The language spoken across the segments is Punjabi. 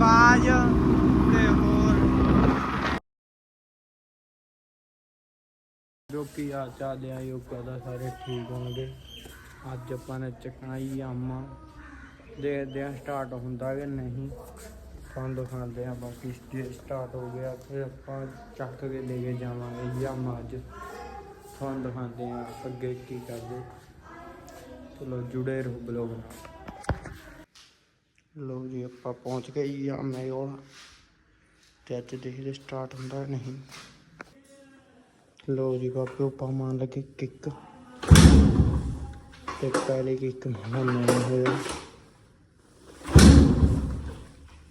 ਬਾਜ ਤੇ ਹੋਰ। ਜੋ ਕੀ ਆ ਚੱਲਦੇ ਯੋਗਾ ਦਾ ਸਾਰੇ ਠੀਕ ਹੋਣਗੇ। ਅੱਜ ਆਪਾਂ ਨੇ ਚੱਕਣਾ ਹੀ ਆਮਾ ਦੇਖਦੇ ਆ ਸਟਾਰਟ ਹੁੰਦਾ ਕਿ ਨਹੀਂ। ਤੁਹਾਨੂੰ ਦਿਖਾਉਂਦੇ ਆ ਬਾਕੀ ਸਟਾਰਟ ਹੋ ਗਿਆ ਫਿਰ ਆਪਾਂ ਚੱਕ ਕੇ ਲੈ ਕੇ ਜਾਵਾਂਗੇ ਆਮਾ ਅੱਜ। ਤੁਹਾਨੂੰ ਦਿਖਾਉਂਦੇ ਆ ਅੱਗੇ ਕੀ ਕਰਦੇ। ਚਲੋ ਜੁੜੇ ਰਹੋ ਬਲੌਗ ਨਾਲ। ਲੋ ਜੀ, ਆਪਾਂ ਪਹੁੰਚ ਗਏ ਯਾਮੇ ਕੋਲ ਤੇ ਅੱਜ ਦੇਖਦੇ ਸਟਾਰਟ ਹੁੰਦਾ ਕਿ ਨਹੀਂ। ਲੋ ਜੀ ਬਾਪੇ ਆਪਾਂ ਮਾਰਨ ਲੱਗੇ ਕਿੱਕ ਤੇ ਪਹਿਲੇ ਕਿੱਕ ਮਾਰਨ ਨਹੀਂ ਹੋਇਆ।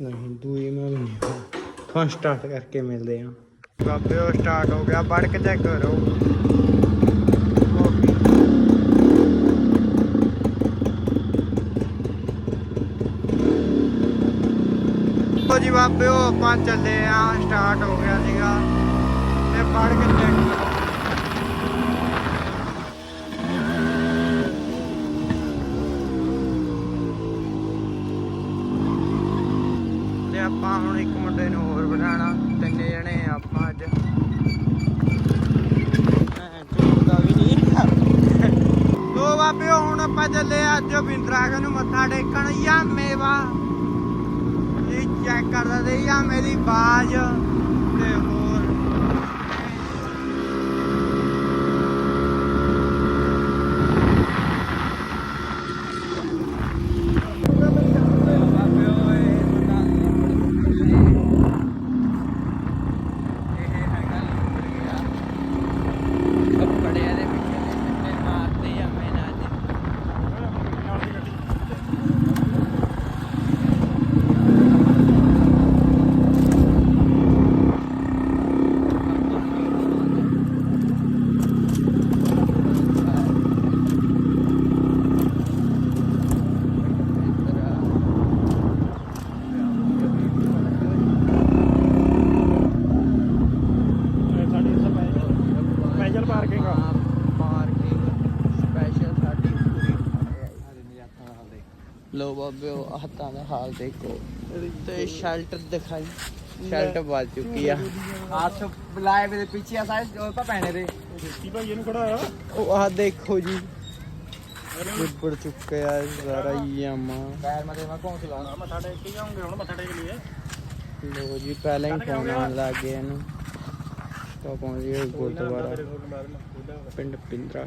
ਨਹੀਂ ਦੂਈ ਮੈਂ ਵੀ ਨਹੀਂ ਹੋਇਆ। ਹੁਣ ਸਟਾਰਟ ਕਰਕੇ ਮਿਲਦੇ ਆ ਬਾਪੇ ਉਹ ਸਟਾਰਟ ਹੋ ਗਿਆ ਵੜ ਕੇ ਚੈੱਕ ਕਰੋ। ਲੋ ਜੀ ਉਹ ਆਪਾਂ ਚੱਲੇ ਆ ਸਟਾਰਟ ਹੋ ਗਿਆ ਸੀਗਾ। ਤੇ ਵੜ ਕੇ ਤੇ ਆਪਾਂ ਹੁਣ ਇੱਕ ਮੁੰਡੇ ਨੂੰ ਹੋਰ ਬਿਠਾਣਾ ਤਿੰਨੇ ਜਣੇ ਆਪਾਂ ਅੱਜ। ਚੁੱਕਦਾ ਵੀ ਨਹੀਂ। ਲੋ ਬਾਬਿਓ ਹੁਣ ਆਪਾਂ ਚੱਲੇ ਆ ਅੱਜ। ਬਿੰਦਰਾਗ ਨੂੰ ਮੱਥਾ ਟੇਕਣ। ਜਾਂ ਮੇਵਾ। ਇਹ ਚੈੱਕ ਕਰਦਾ ਤੇ ਆ ਮੇਰੀ ਬਾਜ ਤੇ ਹੋਰ ਬਾਬਿਓ ਇਹ ਮੁੰਡਾ ਇਹ ਹੈਗਾ ਲਿਬੜ ਗਿਆ ਕੱਪੜਿਆਂ ਦੇ ਪਿੱਛੇ ਦੇ ਮਿੱਟੇ ਮਾਰਦੇ ਆ ਮੈਂ ਨਾ ਅੱਜ ਸਪੈਸ਼ਲ ਪਾਰਕਿੰਗ ਆ ਪਾਰਕਿੰਗ ਸਪੈਸ਼ਲ ਸਾਡੀ ਪੂਰੀ ਲੋ ਬਾਬੇ ਉਹ ਹੱਥਾਂ ਦਾ ਹਾਲ ਦੇਖੋ। ਤੇ ਸ਼ਰਟ ਦਿਖਾਈ। ਸ਼ਰਟ ਵੱਜ ਚੁੱਕੀ ਆ। ਆਠ ਬੁਲਾਏ ਮੇਰੇ ਪਿੱਛੇ ਆ ਸਾਰੇ ਉਹ ਤਾਂ ਪਹਿਨੇ ਦੇ। ਕੀ ਭਾਈ ਇਹਨੂੰ ਖੜਾ ਆ ਉਹ ਆ ਦੇਖੋ ਜੀ। ਉੱਪਰ ਚੁੱਕਿਆ ਸਾਰਾ ਯਾਮਾ ਪੈਰ ਮਤੇ ਮੈਂ ਘੋਂ ਚਲਾ ਮੱਥਾ ਟੇਕ ਕੇ ਜਾਉਂਗੇ ਹੁਣ ਮੱਥਾ ਟੇਕ ਲਈਏ। ਲੋ ਜੀ ਪਹਿਲਾਂ ਹੀ ਫੋਨ ਆਉਣ ਲੱਗ ਗਿਆ ਇਹਨੂੰ। ਤਾਂ ਪਹੁੰਚ ਗਏ ਗੁਰਦੁਆਰਾ। ਪਿੰਡ ਪਿੰਦਰਾ।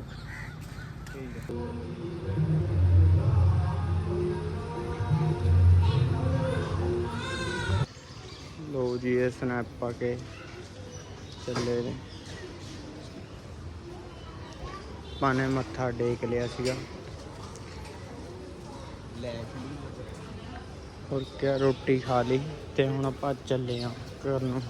ਲੋ ਜੀ ਇਹ ਸਨੈਪ ਪਾ ਕੇ ਚੱਲੇ ਨੇ ਪਾਣੇ ਮੱਥਾ ਟੇਕ ਲਿਆ ਸੀਗਾ ਹੋਰ ਕਿਆ ਰੋਟੀ ਖਾ ਲਈ ਤੇ ਹੁਣ ਆਪਾਂ ਚੱਲੇ ਆ ਘਰ ਨੂੰ